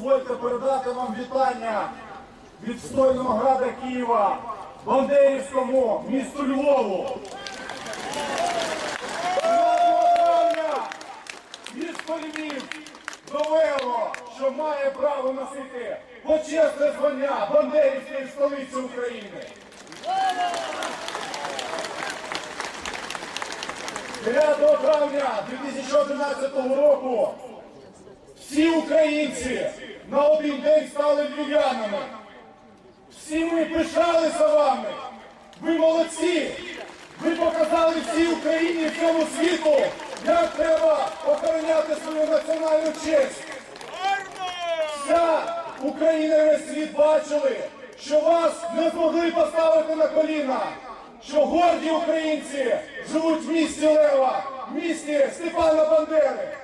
дозвольте передати вам вітання від стойного града Києва, Бандерівському місту Львову. місто Львів довело, що має право носити почесне звання Бандерівської столиці України. 9 травня 2011 року всі українці на один день стали львів'янами. Всі ми пишалися вами. Ви молодці. Ви показали всій Україні і всьому світу, як треба охороняти свою національну честь. Вся Україна і весь світ бачили, що вас не змогли поставити на коліна, що горді українці живуть в місті Лева, в місті Степана Бандери.